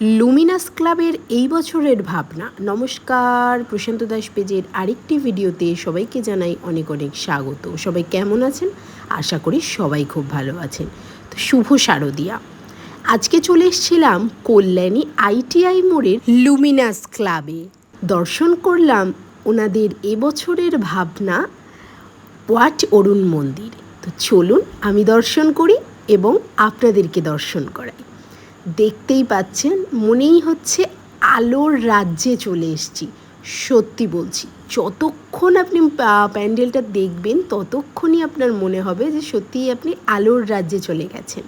Luminous ক্লাবের এই বছরের ভাবনা। নমস্কার, প্রশান্ত দাস পেজের আরেকটি ভিডিওতে সবাইকে জানাই অনেক অনেক স্বাগত। সবাই কেমন আছেন? আশা করি সবাই খুব ভালো আছেন। তো শুভ শারদিয়া। আজকে চলে এসেছিলাম কল্যাণী আইটিআই মোড়ের লুমিনাস ক্লাবে দর্শন করলাম ওনাদের এবছরের ভাবনা ওয়াট অরুণ মন্দির। তো চলুন আমি দর্শন করি এবং আপনাদেরকে দর্শন করাই। দেখতেই পাচ্ছেন, মনেই হচ্ছে আলোর রাজ্যে চলে এসেছি। সত্যি বলছি, যতক্ষণ আপনি প্যান্ডেলটা দেখবেন, ততক্ষণই আপনার মনে হবে যে সত্যিই আপনি আলোর রাজ্যে চলে গেছেন।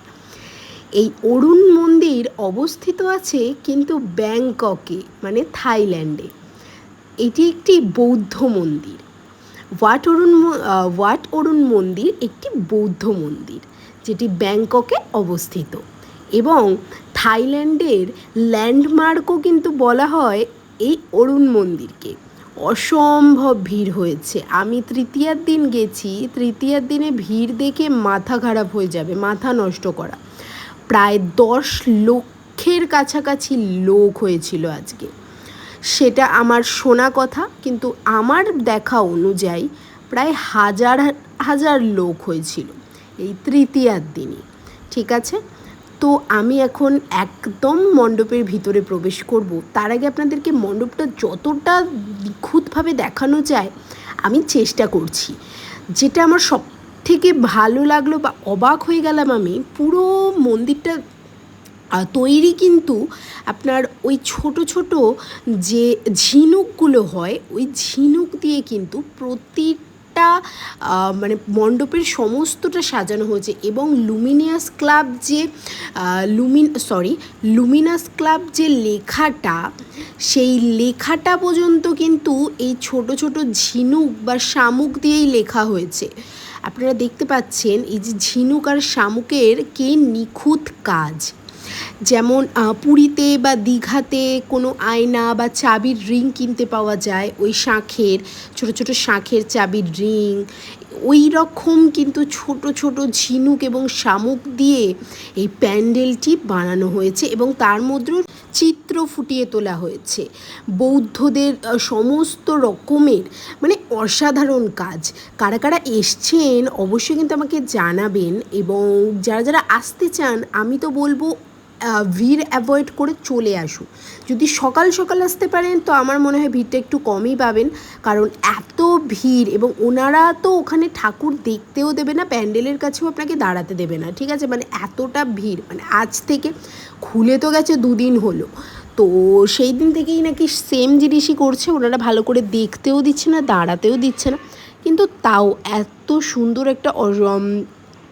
এই অরুণ মন্দির অবস্থিত আছে কিন্তু ব্যাংককে মানে থাইল্যান্ডে। এটি একটি বৌদ্ধ মন্দির। ওয়াট অরুণ ওয়াট অরুণ মন্দির? একটি বৌদ্ধ মন্দির, যেটি ব্যাংককে অবস্থিত। এবং থাইল্যান্ডের ল্যান্ডমার্কও কিন্তু বলা হয় এই অরুণ মন্দিরকে। অসম্ভব ভিড় হয়েছে। আমি তৃতীয়ার দিন গেছি, তৃতীয়ার দিনে ভিড় দেখে মাথা খারাপ হয়ে যাবে, মাথা নষ্ট করা। প্রায় দশ লক্ষের কাছাকাছি লোক হয়েছিল আজকে। সেটা আমার শোনা কথা, কিন্তু আমার দেখা অনুযায়ী প্রায় হাজার হাজার লোক হয়েছিল এই তৃতীয়ার দিনই। ঠিক আছে? তো আমি এখন একদম মণ্ডপের ভিতরে প্রবেশ করব। তার আগে আপনাদেরকে মণ্ডপটা যতটা নিখুঁতভাবে দেখানো যায়, আমি চেষ্টা করছি। যেটা আমার সব থেকে ভালো লাগল বা অবাক হয়ে গেলাম আমি, পুরো মন্দিরটা তৈরি কিন্তু আপনার ওই ছোট ছোট যে ঝিনুকগুলো হয়, ওই ঝিনুক দিয়ে কিন্তু প্রতিটা আহ, মানে মণ্ডপের সমস্তটা সাজানো হয়েছে এবং লুমিনিয়াস ক্লাব যে লুমিন সরি লুমিনাস ক্লাব যে লেখাটা সেই লেখাটা পর্যন্ত কিন্তু এই ছোট ছোট ঝিনুক বা শামুক দিয়েই লেখা হয়েছে। আপনারা দেখতে পাচ্ছেন এই যে ঝিনুক আর শামুকের কে নিখুঁত কাজ। যেমন পুরীতে বা দীঘাতে কোনো আয়না বা চাবির রিং কিনতে পাওয়া যায়। ওই শাঁখের, ছোট ছোট শাঁখের চাবির রিং। ওই রকম কিন্তু ছোট ছোট ঝিনুক এবং শামুক দিয়ে এই প্যান্ডেলটি বানানো হয়েছে এবং তার মধ্যেও চিত্র ফুটিয়ে তোলা হয়েছে। বৌদ্ধদের সমস্ত রকমের মানে অসাধারণ কাজ। কারা কারা এসছেন অবশ্যই কিন্তু আমাকে জানাবেন এবং যারা যারা আসতে চান, আমি তো বলব ভিড় অ্যাভয়েড করে চলে আসুন। যদি সকাল সকাল আসতে পারেন, তো আমার মনে হয় ভিড়টা একটু কমই পাবেন। কারণ এত ভিড় এবং ওনারা তো ওখানে ঠাকুর দেখতেও দেবে না, প্যান্ডেলের কাছেও আপনাকে দাঁড়াতে দেবে না, ঠিক আছে? মানে এতটা ভিড় মানে আজ থেকে খুলে তো গেছে দুদিন হলো। তো সেই দিন থেকেই নাকি সেম জিনিসই করছে, ওনারা ভালো করে দেখতেও দিচ্ছে না, দাঁড়াতেও দিচ্ছে না। কিন্তু তাও এত সুন্দর একটা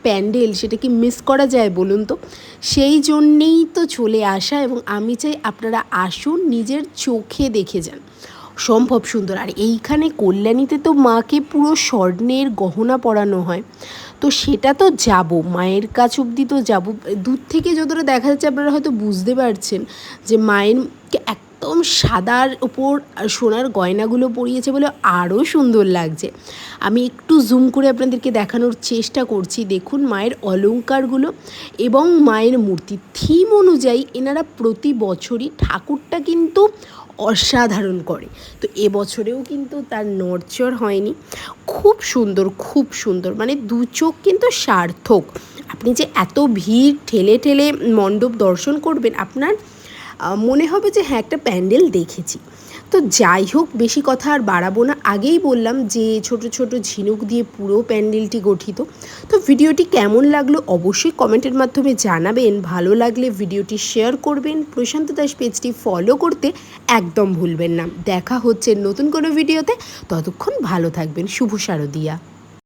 প্যান্ডেল সেটা কি মিস করা যায় বলুন তো? সেই জন্যেই তো চলে আসা এবং আমি চাই আপনারা আসুন, নিজের চোখে দেখে যান। সম্ভব সুন্দর। আর এইখানে কল্যাণীতে তো মাকে পুরো স্বর্ণের গহনা পরানো হয়। তো সেটা তো যাব, মায়ের কাছ অবধি তো যাব। দূর থেকে যতটা দেখা যাচ্ছে আপনারা হয়তো বুঝতে পারছেন যে মায়েরকে একদম সাদার ওপর সোনার গয়নাগুলো পরিয়েছে বলে আরও সুন্দর লাগছে। আমি একটু জুম করে আপনাদেরকে দেখানোর চেষ্টা করছি। দেখুন মায়ের অলঙ্কারগুলো এবং মায়ের মূর্তি থিম অনুযায়ী এনারা প্রতি বছরই ঠাকুরটা কিন্তু অসাধারণ করে। তো এবছরেও কিন্তু তার নড়চড় হয়নি। খুব সুন্দর খুব সুন্দর। মানে দু চোখ কিন্তু সার্থক। আপনি যে এত ভিড়, ঠেলে ঠেলে মণ্ডপ দর্শন করবেন, আপনার মনে হবে যে হ্যাঁ একটা প্যান্ডেল দেখেছি। তো যাই হোক, বেশি কথা আর বাড়াবো না। আগেই বললাম যে ছোট ছোট ঝিনুক দিয়ে পুরো প্যান্ডেলটি গঠিত। তো ভিডিওটি কেমন লাগল অবশ্যই কমেন্টের মাধ্যমে জানাবেন। ভালো লাগলে ভিডিওটি শেয়ার করবেন। প্রশান্ত দাস পেজটি ফলো করতে একদম ভুলবেন না। দেখা হচ্ছে নতুন কোনো ভিডিওতে। ততক্ষণ ভালো থাকবেন। শুভ শারদিয়া।